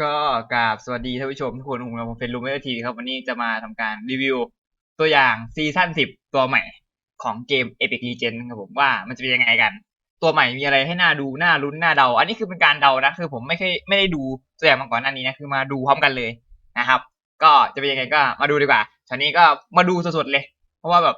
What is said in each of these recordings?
ก็กราบสวัสดีท่านผู้ชมทุกคนผมกับผมเป็นลูมเมอร์ทีครับวันนี้จะมาทำการรีวิว ตัวอย่างซีซั่นสิบตัวใหม่ของเกม Epic Legends ครับผมว่ามันจะเป็นยังไงกัน ตัวใหม่มีอะไรให้น่าดูน่าลุ้นน่าเดา อันนี้คือเป็นการเดานะคือผมไม่เคยไม่ได้ดูตัวอย่างมาก่อนหน้านี้นะคือมาดูพร้อมกันเลยนะครับ ก็จะเป็นยังไงก็มาดูดีกว่าตอนนี้ก็มาดูสดๆเลย เพราะว่าแบบ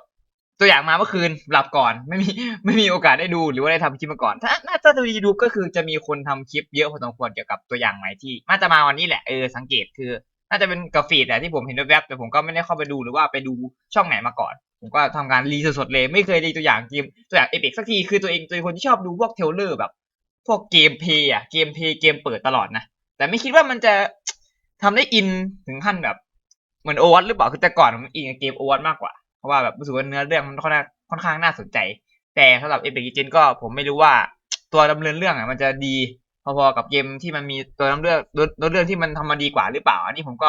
ตัวอย่างมาเมื่อคืนหลับก่อน ไม่มีไม่มีโอกาสได้ดูหรือว่าได้ทำคลิปมาก่อน ถ้าน่าจะดูดูก็คือจะมีคนทำคลิปเยอะพอสมควรเกี่ยวกับตัวอย่างใหม่ที่น่าจะมาวันนี้แหละเออสังเกตคือ น่าจะเป็นกราฟีดแหละที่ผมเห็นแวบๆแต่ผมก็ไม่ได้เข้าไปดูหรือว่าไปดูช่องไหนมาก่อน ผมก็ทำการรีสดๆเลยไม่เคยรีตัวอย่างเกมตัวอย่างเอพิกสักทีคือตัวเองตัวเอคนที่ชอบดูพวกเทลเลอร์แบบ พวกเกมเพย์อะเกมเพย์เกมเปิดตลอดนะแต่ไม่คิดว่ามันจะทำได้อินถึงขั้นแบบเหมือนโอวัตหรือเปล่าคือแต่ก่อนผมอินกับเกมโอวัตมากกว่า ราะว่าแบบรู้สึกว่าเนื้อเรื่องมันค่อนข้างค่อนข้างน่าสนใจ แต่สำหรับเอพิกเจนก็ผมไม่รู้ว่าตัวดำเนินเรื่องอะมันจะดีพอๆกับเกมที่มันมีตัวดำเรื่องตัวเรื่องที่มันทำมาดีกว่าหรือเปล่า อันนี้ผมก็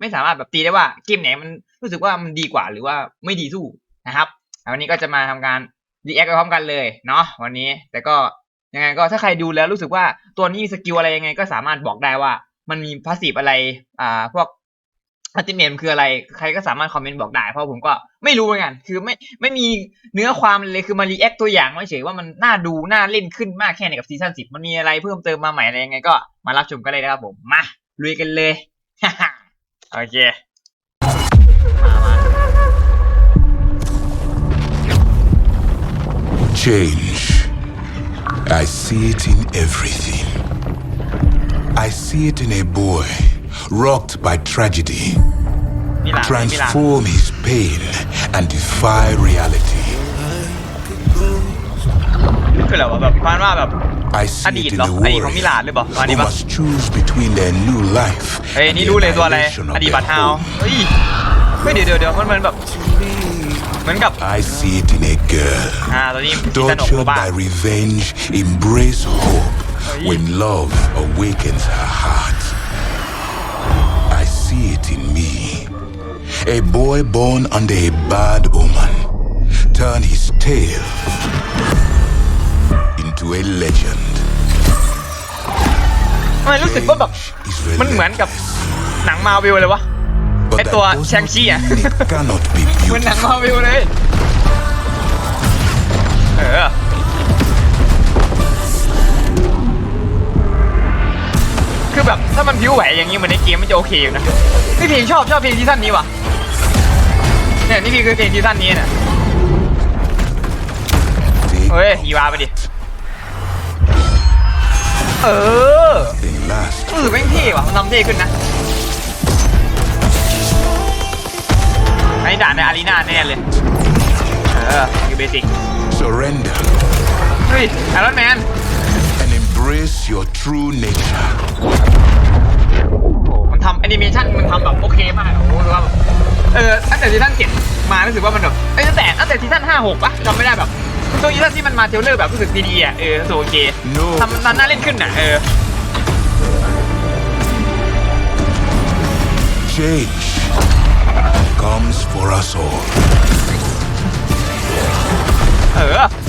ไม่สามารถแบบตีได้ว่าเกมไหนมันรู้สึกว่ามันดีกว่าหรือว่าไม่ดีสู้นะครับวันนี้ก็จะมาทำการรีแอคพร้อมกันเลยเนาะวันนี้ แต่ก็ยังไงก็ถ้าใครดูแล้วรู้สึกว่าตัวนี้มีสกิลอะไรยังไง ก็สามารถบอกได้ว่ามันมีพาสซีฟอะไรอ่าพวก อัติเมมคืออะไรใครก็สามารถคอมเมนต์บอกได้เพราะผมก็ไม่รู้เหมือนกัน คือไม่ไม่มีเนื้อความเลยคือมารีแอคตัวอย่างไม่เฉยว่ามันน่าดูน่าเล่นขึ้นมากแค่ไหนกับซีซั่นสิบมันมีอะไรเพิ่มเติมมาใหม่อะไรยังไงก็มารับชมกันเลยนะครับผมมาลุยกันเลยโอเคมามา Change. I see it in everything. I see it in a boy rocked by tragedy มิลานมิลาน transform his pain and defy reality. คืออะไรวะแบบประมาณว่าแบบ I อ see ดีต it in เหรอ the อดีตของมิลาน warrior หรือเปล่าประมาณ who นี้ปะ must choose between their new life เฮ้ย and นี่ the รู้เลยตัวอะไร annihilation อ of ดีต their บัตรฮาว home. เฮ้ยเฮ้ยเดี๋ยวเดี๋ยวเดี๋ยวมันเหมือนแบบ เหมือนกับ I see it in a girl อ่าตัวนี้ซีซั่นหกโร tortured บ้า by revenge, embrace hope when love awakens her heart. I see it in me. A boy born under a bad omen turn his tale into a legend. ทำไมรู้สึกว่าแบบ Is มันเหมือนกับ relentless, หนังมาวิลเลยวะ but ไอ้ that ตัว does แชง not ชีอะ mean it cannot be เหมือนหนัง beautiful. มาวิลเลย เออ คือแบบถ้ามันพิ้วไหวอย่างนี้เหมือนในเกมมันจะโอเคอยู่นะนี่เพลงชอบชอบเพลงซีซั่นนี้ว่ะเนี่ยนี่คือเพลงซีซั่นนี้เนี่ย Take เฮ้ยอีวาไปดิเออ something last รู้สึกแม่งเท่ว่ะมันทำเท่ขึ้นนะไอ้ด่านในอารีนาแน่เลยเออคือเบสิก surrender เฮ้ยไอรอนแมน and embrace your true nature. โอ้โหมันทำแอนิเมชันมันทำแบบโอเคมากโอ้โหรู้สึกว่าแบบเออตั้งแต่ซีซั่นเจ็ดมารู้สึกว่ามันแบบเอ้ยตั้งแต่ตั้งแต่ซีซั่นห้าหกปะจำไม่ได้แบบตัวซีซั่นที่มันมาเทรลเลอร์แบบรู้สึกดีๆอะเออรู้สึกโอเค No ทำมันน่าเล่นขึ้นอะเออ Change comes for us all. เออ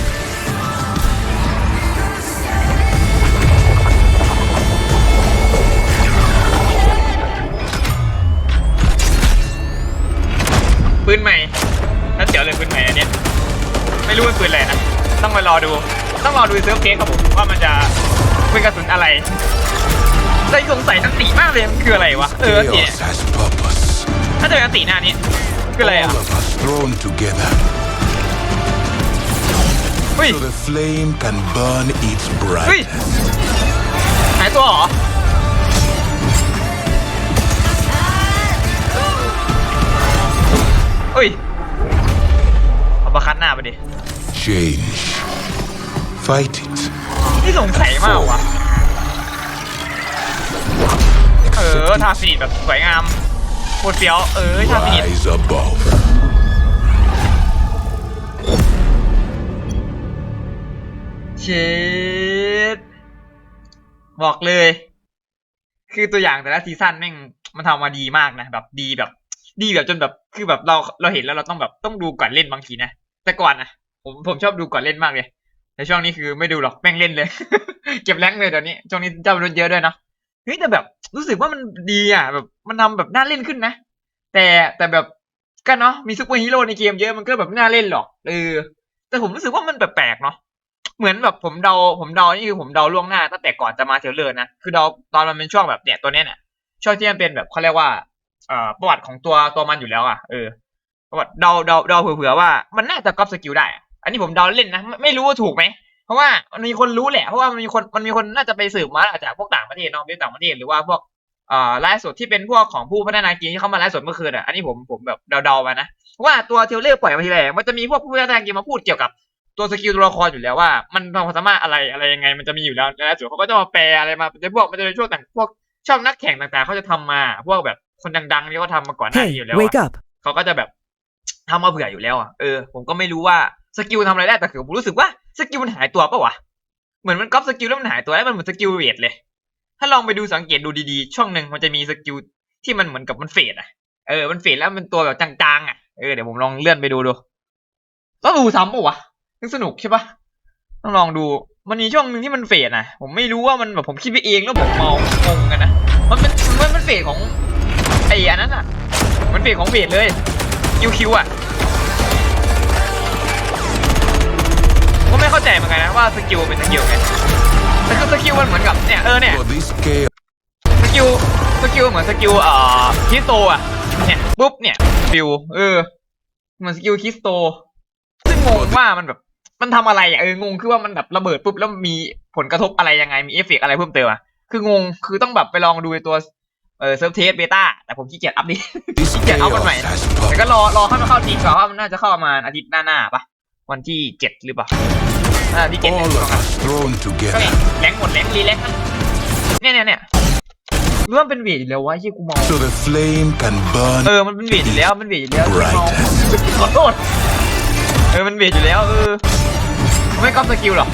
นใหม่แล้วเจ๋วเลยปืนใหม่อันเนี้ยไม่รู้เป็นปืนอะไรนะต้องมารอดู ต้องรอดูเซิร์ฟเกมครับผมว่ามันจะเป็นกระสุนอะไรแต่สงสัยอันติมากเลยมันคืออะไรวะเอออันติเนี่ย Chaos has purpose. ถ้าจะเป็นอันติหน้านี้คืออะไรอะ All of us thrown together เฮ้ย so the flame can burn its เฮ้ย bright. หายตัวเหรอ เฮ้ยเอาประคัดหน้าไปดิ Change. Fight it. นี่สงสัยมากว่ะ เออทาฟินิชแบบสวยงามโคตรเฟี้ยว เออทาฟินิช Rise above. เชดบอกเลย คือตัวอย่างแต่ละซีซั่นแม่งมันทำมาดีมากนะ แบบดีแบบ ดีแบบจนแบบคือแบบเราเราเห็นแล้วเราต้องแบบต้องดูก่อนเล่นบางทีนะแต่ก่อนนะผมผมชอบดูก่อนเล่นมากเลยแต่ช่วงนี้คือไม่ดูหรอกแม่งเล่นเลย เก็บแรงเลยเดี๋ยวนี้ช่วงนี้เจ้ามนุษย์เยอะด้วยเนาะเฮ้ยแต่แบบรู้สึกว่ามันดีอะแบบมันทำแบบน่าเล่นขึ้นนะ แต่แต่แบบก็เนาะมีซุปเปอร์ฮีโร่ในเกมเยอะมันก็แบบน่าเล่นหรอกเออแต่ผมรู้สึกว่ามันแปลกๆเนาะเหมือนแบบผมเดาผมเดานี่คือผมเดาล่วงหน้าตั้งแต่ก่อนจะมาเทเลอร์นะคือเดาตอนมันเป็นช่วงแบบเนี่ยตัวเนี้ยเนี่ยช่วงที่มันเป็นแบบเขาเรียกว่า อ่อประวัติของตัวตัวมันอยู่แล้วอะเออประวัติเดาเดาเดาเผื่อๆว่ามันน่าจะก๊อปสกิลได้อะอันนี้ผมเดาเล่นนะไม่ไม่รู้ว่าถูกไหมเพราะว่ามันมีคนรู้แหละเพราะว่ามันมีคนมันมีคนน่าจะไปสืบมาจากพวกต่างประเทศเนาะเว็บต่างประเทศหรือว่าพวกเอ่อไลฟ์สดที่เป็นพวกของผู้พัฒนาเกมที่เขามาไลฟ์สดเมื่อคืนอะอันนี้ผมผมแบบเดาๆมานะเพราะว่าตัวเทลเลอร์ปล่อยมาทีแรกมันจะมีพวกผู้พัฒนาเกมมาพูดเกี่ยวกับตัวสกิลตัวละครอยู่แล้วว่า มันความสามารถอะไรอะไรยังไงมันจะมีอยู่แล้วไลฟ์สดเขาก็จะมาแปลอะไรมาจะพวกมันจะเป็นช่วงต่างพวกช่องนักแข่งต่างๆเขาจะทำมาพวกแบบ คนดังๆที่เขาทำมาก่อนหน้านี้ Hey, อยู่แล้วอะ wake up. เขาก็จะแบบทำมาเผื่ออยู่แล้วอะเออผมก็ไม่รู้ว่าสกิลทำอะไรได้แต่คือผมรู้สึกว่าสกิลมันหายตัวปะวะเหมือนมันก๊อปสกิลแล้วมันหายตัวแล้วมันเหมือนสกิลเวทเลย ถ้าลองไปดูสังเกตดูดีๆ ช่องหนึ่งมันจะมีสกิลที่มันเหมือนกับมันเฟดอะเออมันเฟดแล้วมันตัวแบบจางๆอะเออเดี๋ยวผมลองเลื่อนไปดูดูต้องดูซ้ำปะวะนึกสนุกใช่ปะต้องลองดูมันมีช่วงหนึ่งที่มันเฟดนะผมไม่รู้ว่ามันแบบผมคิดไปเองแล้วผมเมางงกันนะมันเป็นมันมันเฟดของไอ้อันนั้นอะ มันเฟดของเฟดเลยคิวคิวอะผมก็ไม่เข้าใจเหมือนกันนะว่าสกิลเป็นสกิลไงแต่คือสกิลมันเหมือนกับเนี่ยเออเนี่ย For this game, สกิลสกิลเหมือนสกิลเอ่อคิสโตอะเนี่ยปุ๊บเนี่ยฟิวเออเหมือนสกิลคิสโตซึ่งงงว่ามันแบบมันทำอะไรอะเอองงคือว่ามันแบบระเบิดปุ๊บแล้วมีผลกระทบอะไรยังไงมีเอฟเฟกต์อะไรเพิ่มเติมอะคืองงคือต้องแบบไปลองดูในตัว เออเซิร์ฟเทสเบต้าแต่ผมขี้เกียจอัพดิ this ขี้เกียจเอามันใหม่ chaos has แต่ก็ power. รอรอเข้ามาเข้าทีมก่อนว่ามันน่าจะเข้าประมาณอาทิตย์หน้าๆปะวันที่เจ็ดหรือเปล่าอ่าที่เจ็ด All เนี่ย of us thrown ก็เนี่ย together แรงหมดแรงรีแลกซ์นะเนี่ยเนี่ยเนี่ยเรื่องเป็นเวทอยู่แล้ววะที่กูเมา so the flame can burn เออมันเป็นเวทอยู่แล้วมันเวทอยู่แล้วที่เมา brightest. ขอโทษเออมันเวทอยู่แล้วเออไม่ก๊อปสกิลหรอก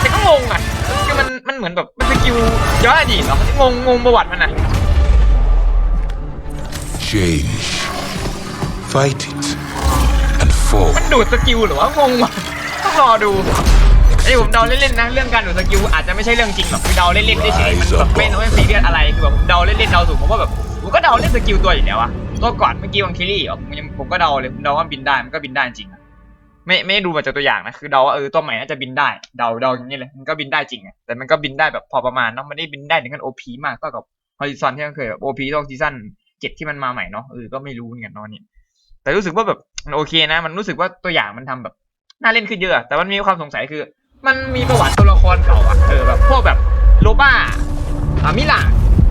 แต่ก็งงอะคือมันมันเหมือนแบบมันสกิลย้อนอดีตเหรอมันงงงงประวัติมันอะ Change. Fight it and fall. มันดูดสกิลเหรือวะงงว่ะต้องรอดูไอ้ผมเดาเล่นๆนะเรื่องการดูดสกิลอาจจะไม่ใช่เรื่องจริงหรอกคือเดาเล่นๆได้เฉยมันแบบไม่ไม่ซีเรียสอะไรคือแบบผมเดาเล่นๆเดาถูกผมว่าแบบผมก็เดาเล่นสกิลตัวอยู่แล้วอะตัวก่อนเมื่อกี้วังคิรี่อะผมยังผมก็เดาเลยผมเดาว่าบินได้มันก็บินได้จริงอะไม่ไม่ดูมาจากตัวอย่างนะคือเดาว่าเออตัวใหม่น่าจะบินได้เดาเดาอย่างนี้เลยมันก็บินได้จริงอะแต่มันก็บินได้แบบพอประมาณเนาะมันไม่ได้บินได้ถึงกันโอพีมากเท่ากับฮอริซอนที่มันเคยแบบโอพีตอนซีซั่น เจ็ดที่มันมาใหม่เนาะเออก็ไม่รู้เหมือนกันเนาะเนี่ยแต่รู้สึกว่าแบบมันโอเคนะ มันรู้สึกว่าตัวอย่างมันทำแบบน่าเล่นขึ้นเยอะ แต่มันมีความสงสัยคือ มันมีประวัติตัวละครเก่าอะเออแบบพวกแบบโลบ้าอามิลา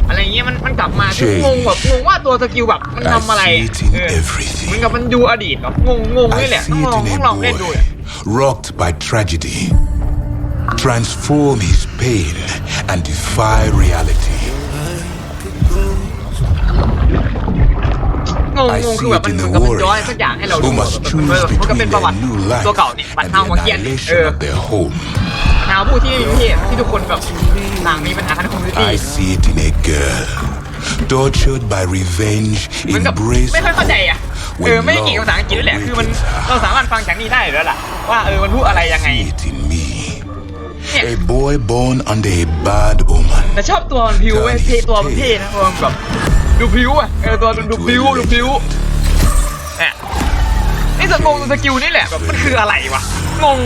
อะไรเงี้ยมันมันกลับมาคืองงแบบงงว่าตัวสกิลแบบมัน I ทำอะไร see it in เออเหมือน everything. กับมันดูอดีตเนาะงงงงนี่ I แหละ see ต้องลอง it ต้อ in งลอง a เล่นดู boy เนี่ย rocked by tragedy. Transform his pain and defy reality. งง I งงคือ see แบบ it มัน in เหมือน the กับมันย้อย warrior สักอย่างให้เราดู who must แบบ choose เออมันก็เป็น between ประวั their ติ new ตัว life เก่าเนี่ยบัตร and เท้า the หัวเกียนเอ annihilation อ of their home. เท้าผู้ที่ไม่มีเพศที่ทุกคนแบบต่างมีปัญหาทางคอมมูนิตี้ I see it in a girl, tortured by revenge, เหมือนกับ embraced ไม่ค่อยเข้าใจ hope อะเออไม่เก่งภาษาอังกฤษด้วยแหละคือมันเราสามารถฟังจากนี้ได้อยู่แล้วล่ะว่าเออมันพูดอะไรยังไง See it in me. Yeah. A boy born under a bad omen. แต่ชอบตัวมันพิวเว้ยเท่ตัวมันเท่นะตัวมันแบบ ดูพิวอะเออตัวมันดูพิวดูพิวเนี่ยนี่สงงสกิลนี่แหละแบบมันคืออะไรวะงง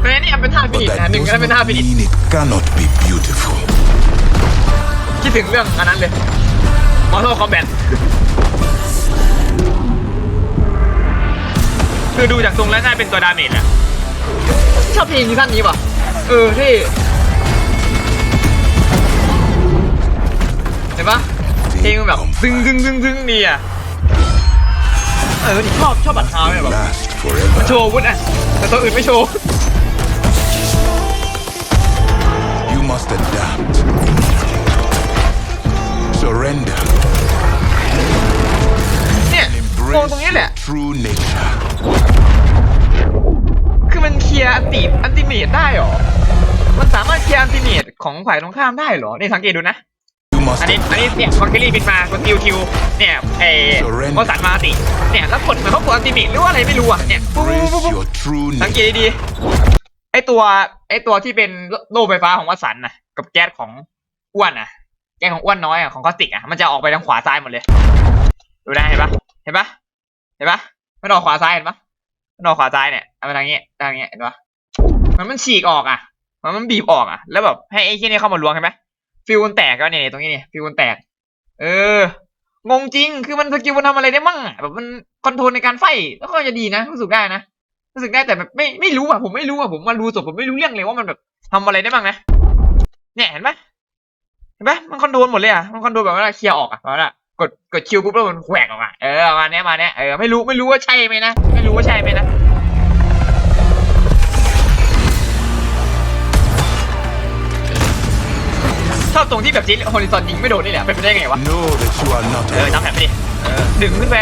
แต่นี่เป็นท่าฟิ But นิช that นะหนึ่ง does ก็ได้เป็นท่า not ฟินิช mean it cannot be beautiful. คิดถึงเรื่องอันนั้นเลยมอ r โ a คอมแบทคือดูจากทรงแล้วน่าเป็นตัวดาเมจแหละชอบเพลงซีซั่นนี้ป่ะเออที่เห็นปะ เพลงมันแบบดึงดึงดึงดึงดีอะเออที่ชอบชอบบัตรเท้าเนี่ยแบบ Last forever. โชว์อาวุธอะแต่ตัวอื่นไม่โชว์ You must adapt. Surrender. เนี่ยงงตรงนี้ Embrace แหละ your true nature. คือมันเคลียร์อันติอันติเมตได้เหรอ มันสามารถเคลียร์อันติเมตของฝ่ายตรงข้ามได้เหรอนี่สังเกตดูนะ You must อันนี้อันนี้ adapt. เนี่ยคอนเกลี่บินมากดคิวคิวเนี่ยเออ Surrender วสันมาติเนี่ยแล้วกดเหมือนเขากดอันติเมตหรือว่าอะไรไม่รู้อะเนี่ยปุ๊บปุ๊บ Embrace ปุ๊บปุ๊บ your true สังเก nature. ตดีๆไอตัวไอตัวที่เป็นโล่ไฟฟ้าของวสันต์นะกับแก๊สของอ้วนนะแกงของอ้วนน้อยอะของคอสติกอะมันจะออกไปทางขวาซ้ายหมดเลยดูได้เห็นปะเห็นปะเห็นปะมันออกขวาซ้ายเห็นปะมันออกขวาซ้ายเนี่ยเอาไปทางนี้ทางนี้เห็นปะมันมันฉีกออกอะ มันมันบีบออกอะ แล้วแบบให้ไอ้ที่นี่เข้ามาล้วงเห็นไหม ฟิวมันแตกแล้วเนี่ยตรงนี้เนี่ยฟิวมันแตก เออ งงจริงคือมันสกิลมันทำอะไรได้มั่งแบบมันคอนโทรลในการไฟแล้วก็จะดีนะรู้สึกได้นะรู้สึกได้แต่แบบไม่ไม่รู้อะผมไม่รู้อะผมมาดูศพผมไม่รู้เรื่องเลยว่ามันแบบทำอะไรได้บ้างนะเนี่ยเห็นปะเห็นปะมันคอนโทรลหมดเลยอะมันคอนโทรลแบบว่าเคลียร์ออกอะแบบว่ากดกดคิวปุ๊บแล้วมันแหวกออกมาเออมาเนี้ยมาเนี้ยเออไม่รู้ไม่รู้ว่าใช่ไหมนะไม่รู้ว่าใช่ไหมนะ อบตรงที่แบบจีฮอริซอนยิงไม่โดนนี่แหละเป็นไปได้ไงวะ Know that you are not เออจำแผนไปดิเออดึงขึ้นไป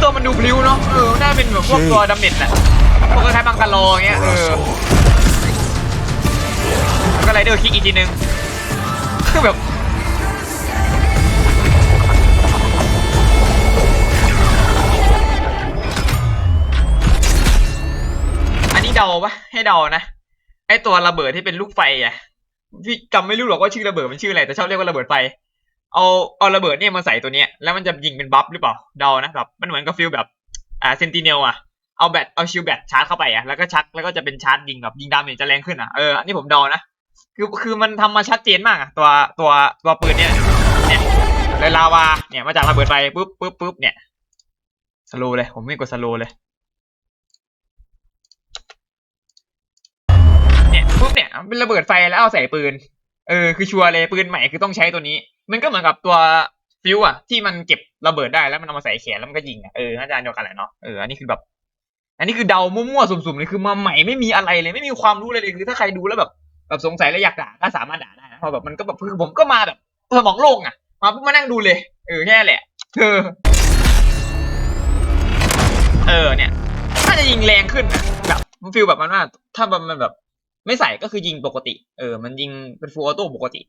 ตัวมันดูพลิ้วเนาะเออน่าเป็นแบบพวกตัวดาเมจแหละพวกคล้ายๆบังกะโลอย่างเงี้ยเออ Russell. แล้วก็ไรเดอร์คิกอีกทีนึงคือแบบอันนี้เดาปะให้เดานะไอตัวระเบิดที่เป็นลูกไฟอะ พี่จำไม่รู้หรอกว่าชื่อระเบิดมันชื่ออะไรแต่ชอบเรียกว่าระเบิดไฟเอาเอาระเบิดเนี่ยมาใส่ตัวเนี้ยแล้วมันจะยิงเป็นบัฟหรือเปล่าเดานะแบบมันเหมือนกับฟิลแบบอ่าเซนติเนลอะเอาแบตเอาชิลแบตชาร์จเข้าไปอะแล้วก็ชักแล้วก็จะเป็นชาร์จยิงแบบยิงดาเมจจะแรงขึ้นอะเอออันนี้ผมเดานะคือคือมันทำมาชัดเจนมากอะตัวตัวตัวปืนเนี่ยเนี่ยเลยลาวาเนี่ยมาจากระเบิดไฟปุ๊บปุ๊บปุ๊บเนี่ยสโลเลยผมไม่กดสโลเลย เนี่ยเป็นระเบิดไฟแล้วเอาใส่ปืน เออคือชัวร์เลยปืนใหม่คือต้องใช้ตัวนี้ มันก็เหมือนกับตัวฟิวอะที่มันเก็บระเบิดได้แล้วมันเอามาใส่แขนแล้วมันก็ยิงอะเออน่าจะอันเดียวกันแหละเนาะเอออันนี้คือแบบ อันนี้คือเดามั่วๆสุ่มๆเลยคือมาใหม่ไม่มีอะไรเลยไม่มีความรู้เลยเลยคือถ้าใครดูแล้วแบบแบบสงสัยแล้วอยากด่าก็สามารถด่าได้นะเพราะแบบมันก็แบบคือผมก็มาแบบสมองโล่งอะมาปุ๊บมานั่งดูเลยเออแค่นั้นแหละเออเออเนี่ยน่าจะยิงแรงขึ้นแบบฟีลแบบมันว่า ถ้ามันแบบ ไม่ใส่ก็คือยิงปกติ เออ มันยิงเป็นฟูลออโต้ปกติ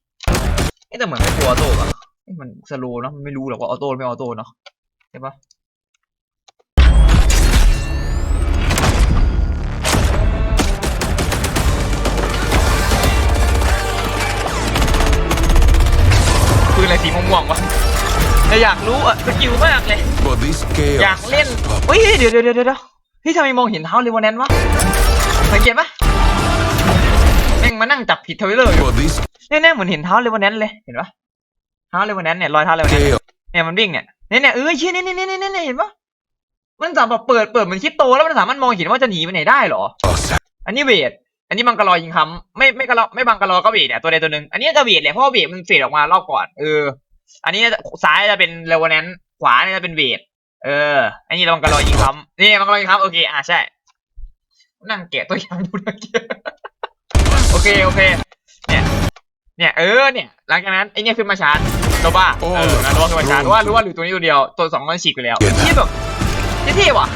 เอ๊ะแต่เหมือนเป็นฟูลออโต้ป่ะเอ๊ะมันสโลว์เนาะมันไม่รู้หรอกว่าออโต้ไม่ออโต้เนาะใช่ปะปืนอะไรสีม่วงๆวะแต่อยากรู้อะสกิลมากเลย อยากเล่นเฮ้ยเดี๋ยวเดี๋ยวเดี๋ยวเดี๋ยวพี่ทำไมมองเห็นเท้าเลวานแนนวะสังเกตปะ แม่งมานั่งจับผิดทวิลเลอร์อยู่ But this แน่ๆเหมือนเห็นเท้าเลวานแนนเลยเห็นปะเท้าเลวานแนนเนี่ยรอยเท้าเลวานแนน chaos เนี่ยมันวิ่งเนี่ยเนี่ยเนี่ยเออเชี่ยเนี่ยเนี่ยเนี่ยเนี่ยเนี่ยเห็นปะมันสามารถเปิดเปิดเหมือนคริปโตแล้วมันสามารถมองเห็นว่าจะหนีไปไหนได้เหรอ has อันนี้เวทอันนี้บังกะลอยิงคำไม่ไม่กะลอไม่บังกะลอก็เวทเนี่ยตัวใดตัวหนึ่งอันนี้จะเวทแหละเพราะว่าเวทมันเฟดออกมารอบก่อนเอออันนี้ซ้ายจะเป็นเลวานแนนขวาเนี่ยจะเป็นเวทเออ อันนี้บังกะลอยิงคำนี่บังกะลอยิงคำโอเคอะใช่นั่งแกะตัวอย่างดูนะเกียโอ เคโอเค เนี่ย เนี่ยเออเนี่ย หลังจากนั้นไอเนี่ยขึ้นมาชาร์จโลบ้าโอ้เออนะโลบ้าขึ้นมาชาร์จว่ารู้ว่าหรือตัวนี้ตัวเดียว ตัวสองมันฉีกไปแล้วเดี๋ยวนะที่แบบเท่ๆว่ะ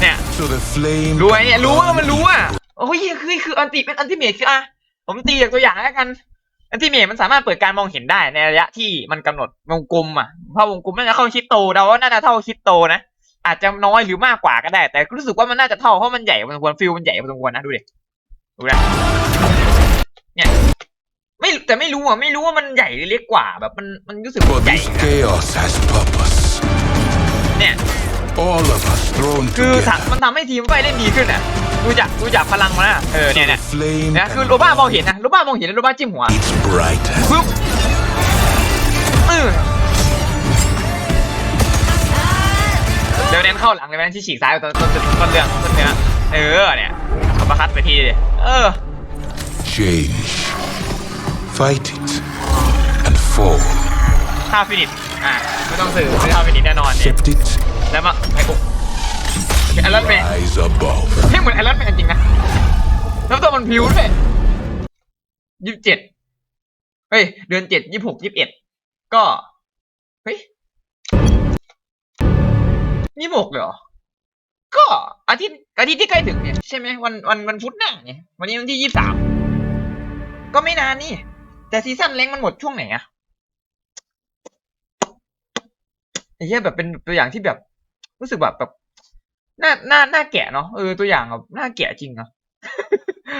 เนี่ย so the flame รู้ไหม can เนี่ยรู้ว่า burn มันรู้อะโอ้ยคือคืออันติเป็นอันติเมทคืออะผมตีจากตัวอย่างแล้วกันอันติเมทมันสามารถเปิดการมองเห็นได้ในระยะที่มันกำหนดวงกลมอะเพราะวงกลมน่าจะเข้าคิดโตเดาว่าน่าจะเท่าคิดโตนะอาจจะน้อยหรือมากกว่าก็ได้ แต่รู้สึกว่ามันน่าจะเท่าเพราะมันใหญ่พอสมควรฟิลมันใหญ่พอสมควรนะดูดิ ดูนะเนี่ยไม่แต่ไม่รู้อะไม่รู้ว่ามันใหญ่หรือเล็กกว่าแบบมันมันรู้สึก but ใหญ่ this chaos has purpose เนี่ย all of us thrown คือถัง together มันทำให้ทีมไฟเล่นดีขึ้นอะดูจากดูจากพลังมันนะเออ so เนี่ย the เนี่ย flame นะคือ can โรบ้ามองเห็นนะโรบ้ามองเห็นแล้วโรบ้าจิ้มหัว it's brighter ปึ๊บเออเดี๋ยวแนนเข้าหลังเลยแนนที่ฉีกซ้ายไปต้นต้นต้นเรื่องต้นเนื้อเออเนี่ยเอา ประคัดไปทีเลยเออ change fight it and fall ท่าฟินิชอะไม่ต้องสื่อไม่ท่าฟินิชแน่นอนเนี่ย accept it แล้วมาไอ้ปุ๊บไอรอนแมน rise above เฮ้ยเหมือนไอรอนแมนจริงนะแล้วตัวมันพลิ้วด้วยยี่สิบเจ็ดเฮ้ย เดือนเจ็ดยี่สิบหกยี่สิบเอ็ดก็ เฮ้ยยี่สิบหกเลยเหรอก็ อาทิตย์อาทิตย์ที่ใกล้ถึงเนี่ยใช่ไหมวันวันวันพุธหน้าเนี่ยวันนี้วันที่ยี่สิบสามก็ไม่นานนี่ แต่ซีซั่นเล้งมันหมดช่วงไหนอะไอ้เหี้ยแบบเป็นตัวอย่างที่แบบ รู้สึกแบบแบบน่าน่าน่าแกะเนาะเออตัวอย่างแบบน่าแกะจริงเนาะ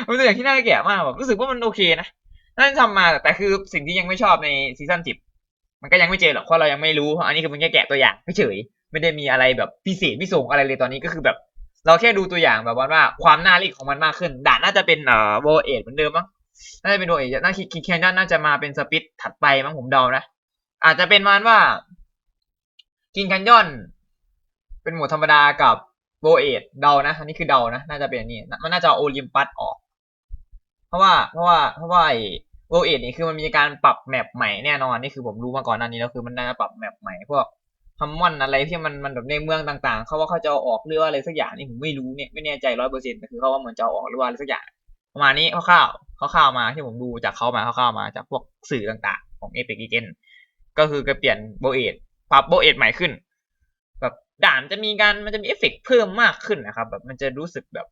เป็นตัวอย่างที่น่าแกะมากแบบรู้สึกว่ามันโอเคนะนั่นทำมาแต่คือสิ่งที่ยังไม่ชอบในซีซั่นสิบมันก็ยังไม่เจอหรอกเพราะเรายังไม่รู้อันนี้คือมันแค่แกะตัวอย่างเฉยไม่ได้มีอะไรแบบพิเศษพิสงอะไรเลยตอนนี้ก็คือแบบ เราแค่ดูตัวอย่างแบบว่าว่าความน่าเล่นของมันมากขึ้นด่านน่าจะเป็นเอ่อโวเอทเหมือนเดิมมั้งน่าจะเป็นโวเอทน่าคิดคิดแคนดอนน่าจะมาเป็นสปิดถัดไปมั้งผมเดานะอาจจะเป็นมาณว่ากินแคนยอน เป็นหมวดธรรมดากับโวเอทเดานะอันนี้คือเดานะน่าจะเป็นอันนี้มันน่าจะโอลิมปัสออก เพราะว่าเพราะว่าเพราะว่าไอโวเอทนี่คือมันมีการปรับแมปใหม่แน่นอนนี่คือผมรู้มาก่อนหน้านี้แล้วคือมันน่าจะปรับแมปใหม่พวก ฮัมมอนอะไรที่มันมันแบบในเมืองต่างๆ เขาว่าเขาจะออกหรือว่าอะไรสักอย่างนี่ผมไม่รู้เนี่ยไม่แน่ใจร้อยเปอร์เซ็นต์คือเขาว่าเหมือนจะออกหรือว่าอะไรสักอย่างประมาณนี้คร่าวๆคร่าวๆมาที่ผมดูจากเขามาคร่าวๆมาจากพวกสื่อต่างๆ ของ Epic Legend ก็คือจะเปลี่ยนโบเอทปรับโบเอทใหม่ขึ้น แบบด่านจะมีการมันจะมีเอฟเฟกเพิ่มมากขึ้นนะครับ แบบมันจะรู้สึกแบบ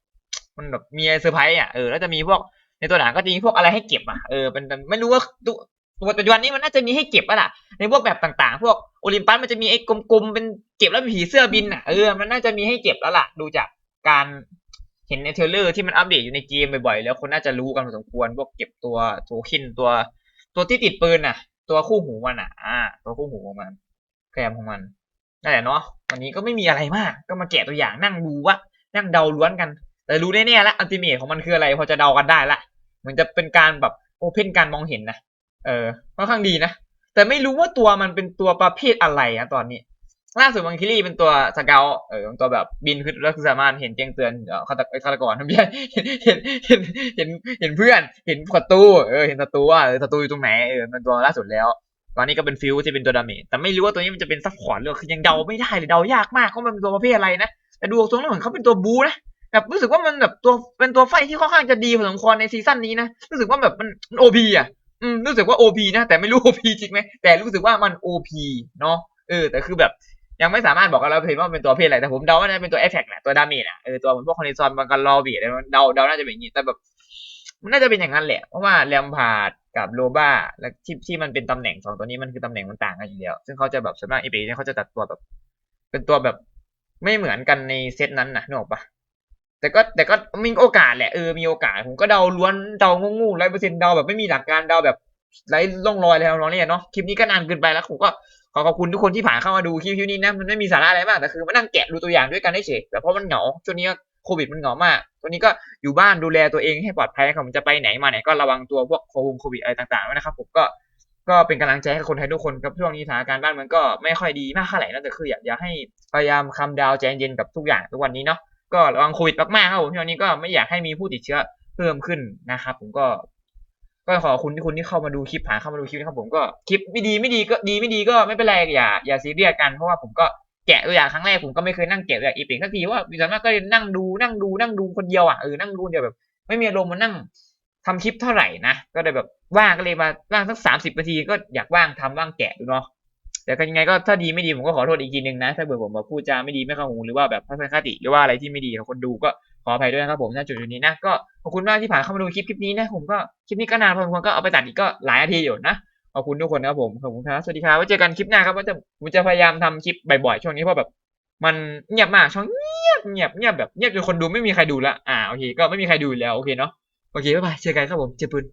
มันแบบมีเซอร์ไพรส์อะเออแล้วจะมีพวกในตัวด่านก็จะมีพวกอะไรให้เก็บอะเออเป็นไม่รู้ว่าตัวตัวปัจจุบันนี้มันน่าจะมีให้เก็บอะล่ะในพวกแบบต่างๆ พวก โอลิมปัสมันจะมีไอ้กลมๆเป็นเก็บแล้วมีผีเสื้อบินอะเออมันน่าจะมีให้เก็บแล้วล่ะ ดูจากการเห็นในเทรลเลอร์ที่มันอัปเดตอยู่ในเกมบ่อยๆแล้วคนน่าจะรู้กันพอสมควรพวกเก็บตัวโทเค็นตัว ตัวที่ติดปืนน่ะ ตัวคู่หูมันอะ อ่า ตัวคู่หูของมันแคมของมันนั่นแหละเนาะวันนี้ก็ไม่มีอะไรมาก ก็มาแกะตัวอย่างนั่งดูว่านั่งเดาล้วนกัน แต่รู้แน่ๆแล้วอัลติเมทของมันคืออะไร พอจะเดากันได้ละเหมือนจะเป็นการแบบโอเพนการมองเห็นนะเออค่อนข้างดีนะ แต่ไม่รู้ว่าตัวมันเป็นตัวประเภทอะไรอะตอนนี้ ล่าสุดบังคิลี่เป็นตัวสเกลเออตัวแบบบินขึ้นแล้วสามารถเห็นแจ้งเตือนเออฆาตฆาตกรไม่ใช่เห็นเห็นเห็นเห็นเห็นเพื่อน เห็นศัตรูเออเห็นศัตรูว่าเออศัตรูอยู่ตรงไหนเออมันตัวล่าสุดแล้วตอนนี้ก็เป็นฟิวที่เป็นตัวดาเมจแต่ไม่รู้ว่าตัวนี้มันจะเป็นซัพพอร์ตหรือคือยังเดาไม่ได้เลยเดายากมากว่ามันเป็นตัวประเภทอะไรนะแต่ดูทรงแล้วเหมือนเขาเป็นตัวบูนะแบบรู้สึกว่ามันแบบตัวเป็นตัวไฟที่ค่อนข้างจะดีพอสมควรในซีซั่นนี้นะรู้สึกว่าแบบมันโอพีอะ อืมรู้สึกว่า OP นะ แต่ไม่รู้ OP จริงไหมแต่รู้สึกว่ามัน OP เนาะเออ แต่คือแบบยังไม่สามารถบอกกันแล้วเพลว่าเป็นตัวเพศอะไรแต่ผมเดาว่าน่าจะเป็นตัวเอฟเฟกต์แหละตัวดาเมจอะเออตัวเหมือนพวกคอนดิซอนบังกันรอบีอะไรมันเดาเดาน่าจะเป็นอย่างนี้แต่แบบมันน่าจะเป็นอย่างนั้นแหละ เพราะว่าแรมพาดกับโลบ้าและที่ที่มันเป็นตำแหน่งสองตัวนี้มันคือตำแหน่งมันต่างกันอยู่แล้ว ซึ่งเขาจะแบบส่วนมากเอเปเนี่ยเขาจะตัดตัวแบบ เป็นตัวแบบไม่เหมือนกันในเซตนั้นนะนึกออกปะ แต่ก็แต่ก็มีโอกาสแหละเออมีโอกาสผมก็เดาล้วนเดางูๆร้อยเปอร์เซ็นต์เดาแบบไม่มีหลักการเดาแบบไร้ร่องรอยอะไรของเนี่ยเนาะคลิปนี้ก็นานเกินไปแล้วผมก็ขอขอบคุณทุกคนที่ผ่านเข้ามาดูคลิปนี้นะมันไม่มีสาระอะไรมากแต่คือมานั่งแกะดูตัวอย่างด้วยกันได้เฉยแต่เพราะมันเหงาช่วงนี้โควิดมันเหงามากตัวนี้ก็อยู่บ้านดูแลตัวเองให้ปลอดภัยครับผมจะไปไหนมาไหนก็ระวังตัวพวกโควิดอะไรต่างๆด้วยนะครับผมก็ก็เป็นกำลังใจให้คนไทยทุกคนครับช่วงนี้สถานการณ์บ้านมันก็ไม่ค่อยดีมากเท่าไหร่นะแต่คืออยากอยากให้พยายามคำดาวใจเย็นกับทุกอย่างทุกวันนี้เนาะ ก็ระวังโควิดมากๆครับผมช่วงนี้ก็ไม่อยากให้มีผู้ติดเชื้อเพิ่มขึ้นนะครับ ผมก็ ก็ขอบคุณที่คุณที่เข้ามาดูคลิปผ่านเข้ามาดูคลิปนะครับผมก็คลิปไม่ดีไม่ดีก็ดีไม่ดีก็ไม่เป็นไรอย่าอย่าซีเรียสกันเพราะว่าผมก็แกะตัวอย่างครั้งแรกผมก็ไม่เคยนั่งแกะตัวอย่างอีพิกสักทีว่าส่วนมากก็นั่งดูนั่งดูนั่งดูคนเดียวอะเออนั่งดูเดียวแบบ ไม่มีอารมณ์มานั่งทำคลิปเท่าไหร่นะก็เลยแบบว่างก็เลยมาว่างสักสามสิบนาทีก็อยากว่างทำว่างแกะดูเนาะ แต่ก็ยังไงก็ถ้าดีไม่ดีผมก็ขอโทษอีกทีหนึ่งนะ ถ้าเกิดผมมาพูดจาไม่ดีไม่เข้าหูหรือว่าแบบทัศนคติหรือว่าอะไรที่ไม่ดีของคนดูก็ขออภัยด้วยนะครับผมณจุดนี้นะก็ขอบคุณมากที่ผ่านเข้ามาดูคลิปคลิปนี้นะผมก็คลิปนี้ก็นานพอสมควรก็เอาไปตัดอีกก็หลายนาทีอยู่นะขอบคุณทุกคนนะครับผมขอบคุณครับสวัสดีครับไว้เจอกันคลิปหน้าครับว่าจะผมจะพยายามทำคลิปบ่อยๆช่วงนี้เพราะแบบ มันเงียบมากช่องเงียบเงียบเงียบแบบเงียบจนคนดูไม่มีใครดูละอ่าโอเคก็ไม่มีใครดูแล้วโอเคเนาะโอเคบ๊ายบายเจอกันครับผมเจอปืน